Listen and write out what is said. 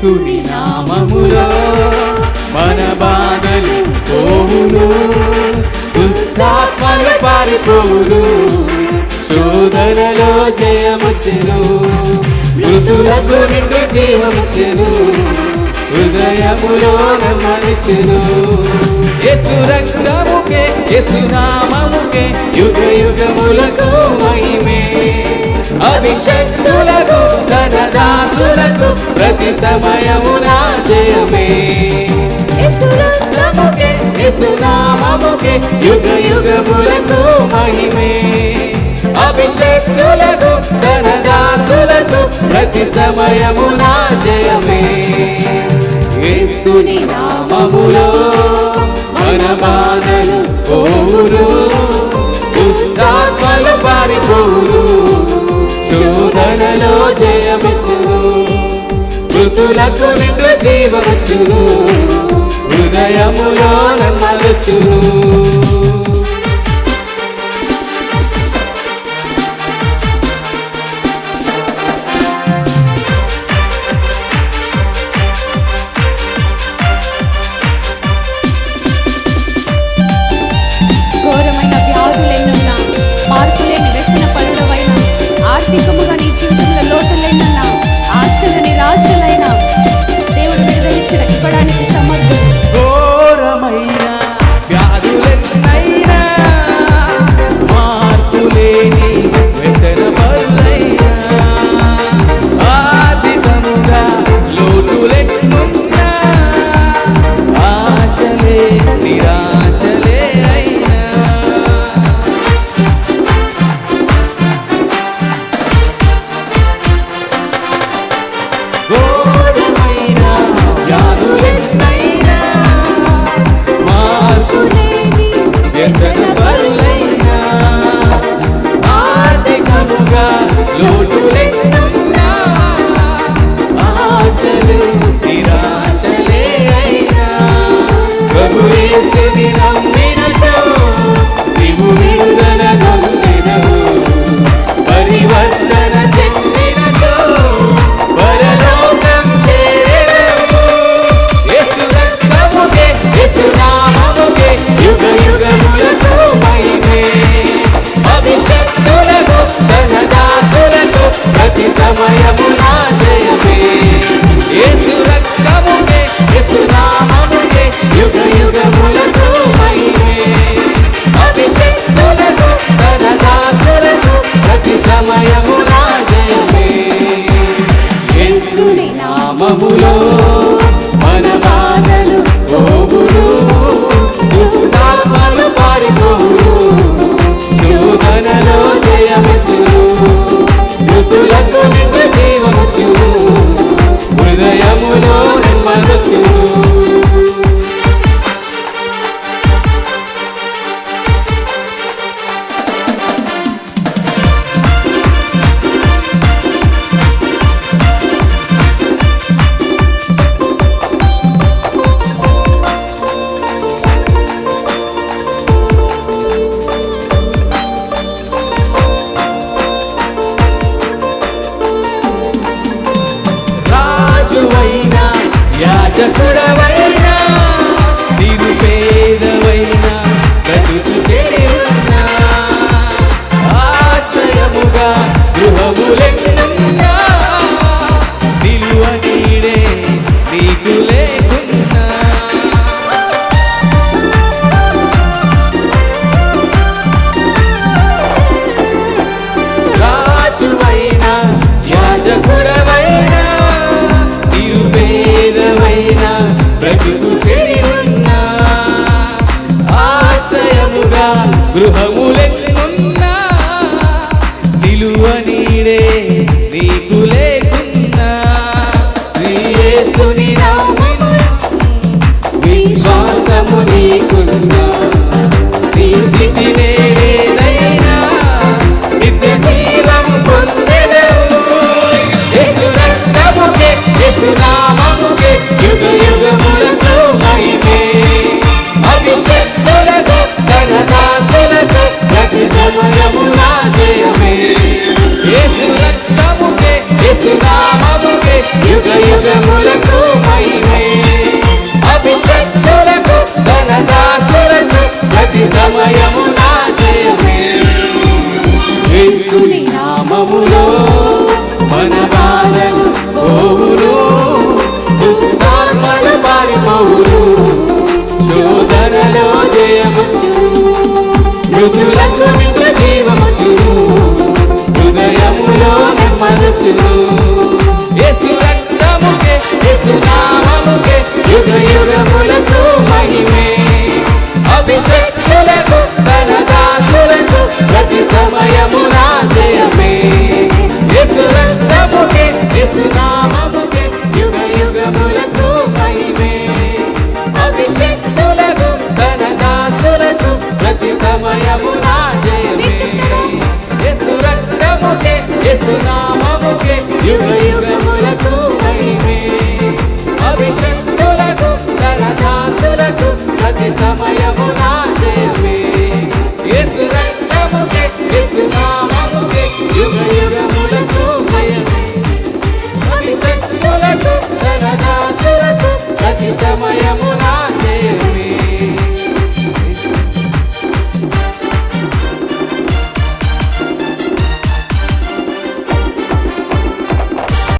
యేసుని నామములో మన బాధలు పోవును. దుష్టాత్మలు పారిపోవును. శోధనలో జయముచ్చును. మృతులకు నిండు జీవముచ్చును. హృదయములో నమ్మనిచ్చును యేసు రక్తముకే యేసు నామముకే యుగ యుగములకు మహిమే. అభిషక్తులకు ధనదాసు దాసులకు ప్రతి సమయమున జయమే. యేసు రక్తముకే యేసు నామముకే యుగ యుగములకు మహిమే. అభిషక్తులకు తన దాసులకు ప్రతి సమయమున జయమే. యేసుని నామములో మన బాధలు పోవును. దుష్టాత్మలు పారిపోవును. శోధనలో జయమిచ్చును మృతులకు నిండు జీవవచ్చును హృదయములో నమ్మవచ్చును వ్యసన పరులైనా ఆర్థికముగా లోటులెన్నున్నా ఆశలు నిరాశలే అయినా. నామములో. బ్రతుకు చెడియున్న ఆశ్రయముగా గృహములెన్నున్న నిలువ నీడే నీకు లేకున్నా. శ్రీయేసుని నామము విశ్వాసము నీకున్నా నీ స్థితి నేనేదైనా నిత్య జీవం పొందెదవు. యేసు రక్తముకే యేసు నా యేసుని నామములో మన బాధలు పోవును దుస్సాత్మలు పారిపోవును శోధనలో హృదయములో యేసు రక్తముకే యేసు నామముకే యుగ యుగములకు మహిమే. తన దాసులకు ప్రతి సమయమున